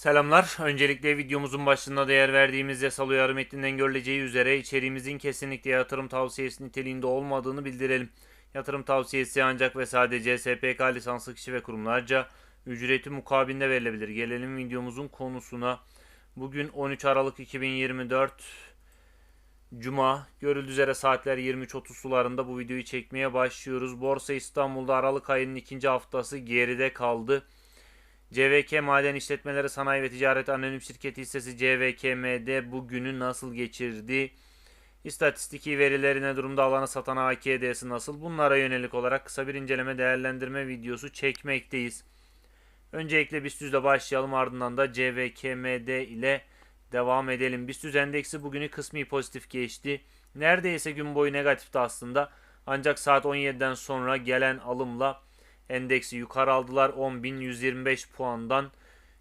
Selamlar. Öncelikle videomuzun başında değer verdiğimiz yasal uyarı metninden görüleceği üzere içeriğimizin kesinlikle yatırım tavsiyesi niteliğinde olmadığını bildirelim. Yatırım tavsiyesi ancak ve sadece SPK lisanslı kişi ve kurumlarca ücreti mukabilinde verilebilir. Gelelim videomuzun konusuna. Bugün 13 Aralık 2024 Cuma görüldüğü üzere saatler 23.30 sularında bu videoyu çekmeye başlıyoruz. Borsa İstanbul'da Aralık ayının ikinci haftası geride kaldı. CVK Maden İşletmeleri Sanayi ve Ticaret Anonim Şirketi hissesi CVKM'de bugünü nasıl geçirdi? İstatistiki verileri ne durumda alanı satan AKD'si nasıl? Bunlara yönelik olarak kısa bir inceleme değerlendirme videosu çekmekteyiz. Öncelikle BIST ile başlayalım ardından da CVKMD ile devam edelim. BIST endeksi bugünü kısmi pozitif geçti. Neredeyse gün boyu negatifti aslında. Ancak saat 17'den sonra gelen alımla endeksi yukarı aldılar. 10.125 puandan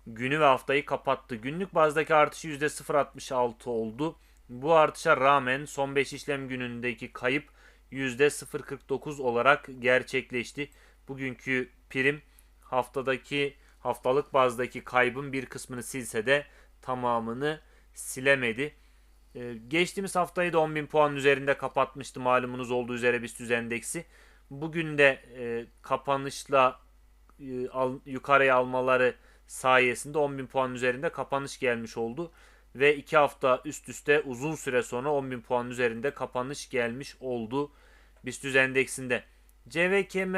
günü ve haftayı kapattı. Günlük bazdaki artışı %0.66 oldu. Bu artışa rağmen son 5 işlem günündeki kayıp %0.49 olarak gerçekleşti. Bugünkü prim haftadaki haftalık bazdaki kaybın bir kısmını silse de tamamını silemedi. Ee, geçtiğimiz haftayı da 10.000 puan üzerinde kapatmıştı malumunuz olduğu üzere BIST endeksi. Bugün de e, kapanışla e, al, yukarıya almaları sayesinde 10.000 puan üzerinde kapanış gelmiş oldu. Ve 2 hafta üst üste uzun süre sonra 10.000 puan üzerinde kapanış gelmiş oldu BIST endeksinde. CVKM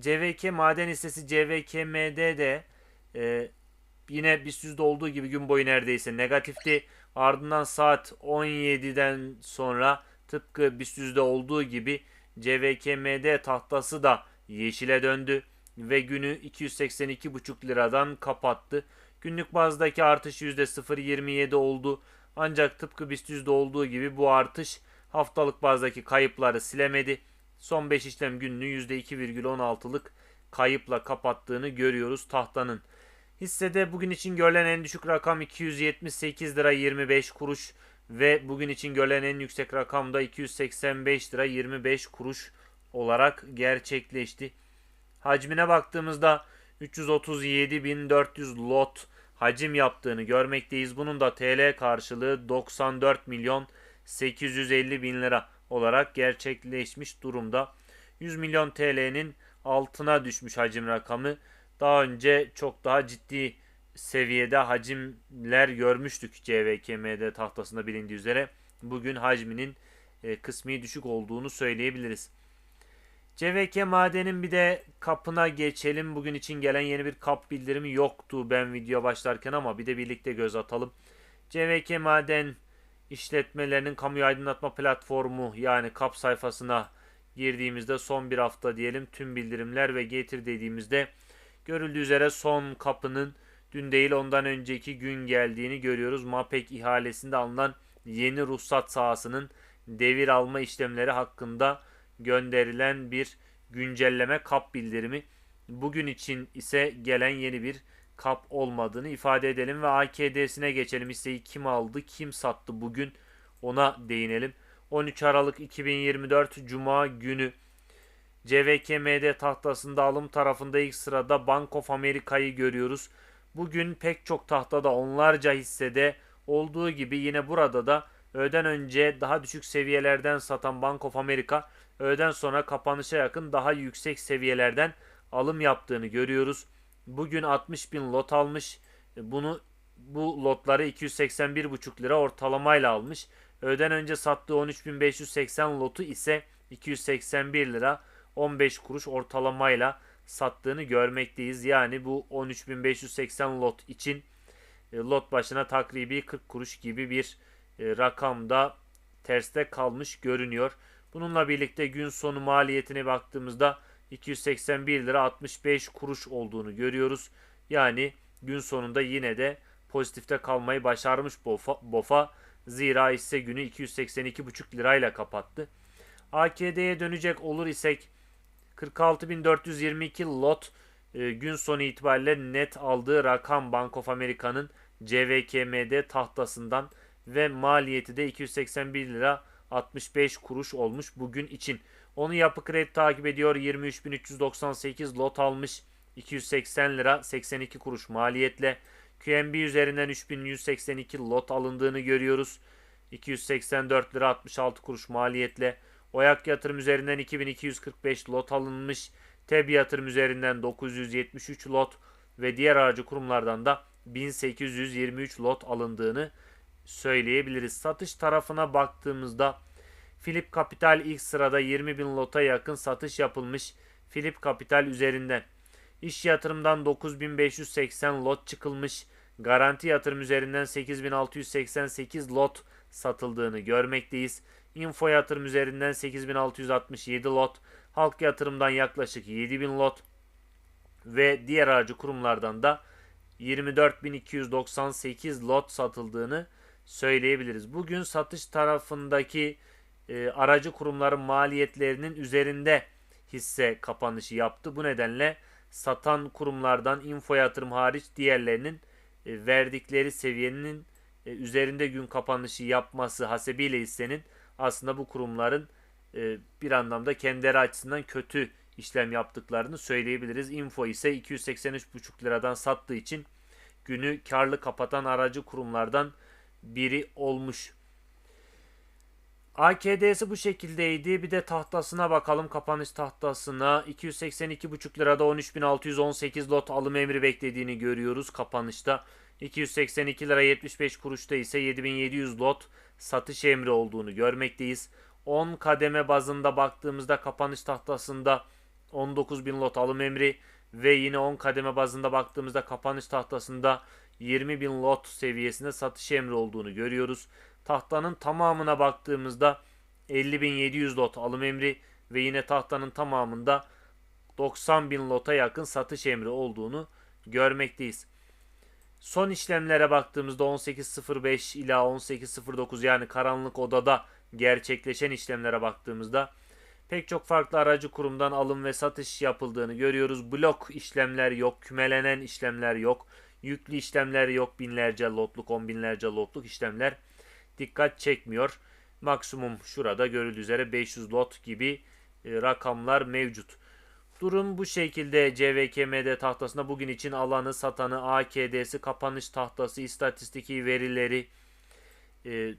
CVK maden hissesi CVKM'de de e, yine BIST olduğu gibi gün boyu neredeyse negatifti. Ardından saat 17'den sonra tıpkı BIST olduğu gibi CVKMD tahtası da yeşile döndü ve günü 282,5 liradan kapattı. Günlük bazdaki artış %0.27 oldu. Ancak tıpkı BIST olduğu gibi bu artış haftalık bazdaki kayıpları silemedi. Son 5 işlem gününü %2,16'lık kayıpla kapattığını görüyoruz tahtanın. Hissede bugün için görülen en düşük rakam 278 lira 25 kuruş ve bugün için görülen en yüksek rakam da 285 lira 25 kuruş olarak gerçekleşti. Hacmine baktığımızda 337.400 lot hacim yaptığını görmekteyiz. Bunun da TL karşılığı 94 milyon 850 bin lira olarak gerçekleşmiş durumda. 100 milyon TL'nin altına düşmüş hacim rakamı. Daha önce çok daha ciddi seviyede hacimler görmüştük CVKM'de tahtasında bilindiği üzere. Bugün hacminin e, kısmi düşük olduğunu söyleyebiliriz. CVK madenin bir de kapına geçelim. Bugün için gelen yeni bir kap bildirimi yoktu ben video başlarken ama bir de birlikte göz atalım. CVK maden işletmelerinin kamu aydınlatma platformu yani kap sayfasına girdiğimizde son bir hafta diyelim tüm bildirimler ve getir dediğimizde görüldüğü üzere son kapının dün değil ondan önceki gün geldiğini görüyoruz. MAPEK ihalesinde alınan yeni ruhsat sahasının devir alma işlemleri hakkında gönderilen bir güncelleme kap bildirimi. Bugün için ise gelen yeni bir kap olmadığını ifade edelim ve AKD'sine geçelim. Hisseyi kim aldı, kim sattı bugün ona değinelim. 13 Aralık 2024 Cuma günü CVKMD tahtasında alım tarafında ilk sırada Bank of America'yı görüyoruz. Bugün pek çok tahtada onlarca hissede olduğu gibi yine burada da öğleden önce daha düşük seviyelerden satan Bank of America öğleden sonra kapanışa yakın daha yüksek seviyelerden alım yaptığını görüyoruz. Bugün 60 bin lot almış. Bunu bu lotları 281,5 lira ortalamayla almış. Öğleden önce sattığı 13.580 lotu ise 281 lira 15 kuruş ortalamayla sattığını görmekteyiz. Yani bu 13.580 lot için e, lot başına takribi 40 kuruş gibi bir e, rakamda terste kalmış görünüyor. Bununla birlikte gün sonu maliyetine baktığımızda 281 lira 65 kuruş olduğunu görüyoruz. Yani gün sonunda yine de pozitifte kalmayı başarmış BOFA. BOFA zira hisse günü 282,5 lirayla kapattı. AKD'ye dönecek olur isek 46.422 lot e, gün sonu itibariyle net aldığı rakam Bank of America'nın CVKM'de tahtasından ve maliyeti de 281 lira 65 kuruş olmuş bugün için. Onu yapı kredi takip ediyor. 23.398 lot almış. 280 lira 82 kuruş maliyetle. QNB üzerinden 3182 lot alındığını görüyoruz. 284 lira 66 kuruş maliyetle. Oyak yatırım üzerinden 2245 lot alınmış. TEB yatırım üzerinden 973 lot ve diğer aracı kurumlardan da 1823 lot alındığını söyleyebiliriz. Satış tarafına baktığımızda Philip Capital ilk sırada 20 bin lota yakın satış yapılmış. Philip Capital üzerinden. İş yatırımdan 9580 lot çıkılmış. Garanti yatırım üzerinden 8688 lot satıldığını görmekteyiz. Info yatırım üzerinden 8667 lot. Halk yatırımdan yaklaşık 7000 lot. Ve diğer aracı kurumlardan da 24.298 lot satıldığını söyleyebiliriz. Bugün satış tarafındaki e, aracı kurumların maliyetlerinin üzerinde hisse kapanışı yaptı. Bu nedenle satan kurumlardan info yatırım hariç diğerlerinin e, verdikleri seviyenin e, üzerinde gün kapanışı yapması hasebiyle hissenin aslında bu kurumların e, bir anlamda kendileri açısından kötü işlem yaptıklarını söyleyebiliriz. Info ise 283,5 liradan sattığı için günü karlı kapatan aracı kurumlardan biri olmuş. AKD'si bu şekildeydi. Bir de tahtasına bakalım. Kapanış tahtasına 282,5 lirada 13.618 lot alım emri beklediğini görüyoruz kapanışta. 282 lira 75 kuruşta ise 7700 lot satış emri olduğunu görmekteyiz. 10 kademe bazında baktığımızda kapanış tahtasında 19.000 lot alım emri ve yine 10 kademe bazında baktığımızda kapanış tahtasında 20.000 lot seviyesinde satış emri olduğunu görüyoruz. Tahtanın tamamına baktığımızda 50.700 lot alım emri ve yine tahtanın tamamında 90.000 lota yakın satış emri olduğunu görmekteyiz. Son işlemlere baktığımızda 18.05 ila 18.09 yani karanlık odada gerçekleşen işlemlere baktığımızda pek çok farklı aracı kurumdan alım ve satış yapıldığını görüyoruz. Blok işlemler yok, kümelenen işlemler yok, yüklü işlemler yok, binlerce lotluk, on binlerce lotluk işlemler dikkat çekmiyor. Maksimum şurada görüldüğü üzere 500 lot gibi e, rakamlar mevcut. Durum bu şekilde CVKMD tahtasında bugün için alanı, satanı, AKD'si, kapanış tahtası, istatistiki verileri e,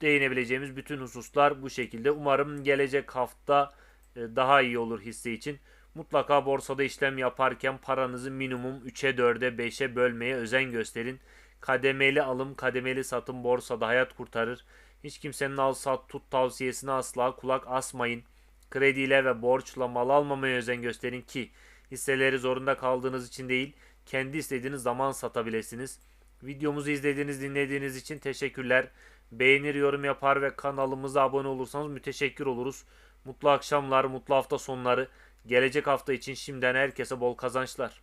değinebileceğimiz bütün hususlar bu şekilde. Umarım gelecek hafta e, daha iyi olur hisse için. Mutlaka borsada işlem yaparken paranızı minimum 3'e 4'e 5'e bölmeye özen gösterin. Kademeli alım, kademeli satım borsada hayat kurtarır. Hiç kimsenin al sat tut tavsiyesine asla kulak asmayın. Krediyle ve borçla mal almamaya özen gösterin ki hisseleri zorunda kaldığınız için değil, kendi istediğiniz zaman satabilirsiniz. Videomuzu izlediğiniz, dinlediğiniz için teşekkürler. Beğenir, yorum yapar ve kanalımıza abone olursanız müteşekkir oluruz. Mutlu akşamlar, mutlu hafta sonları. Gelecek hafta için şimdiden herkese bol kazançlar.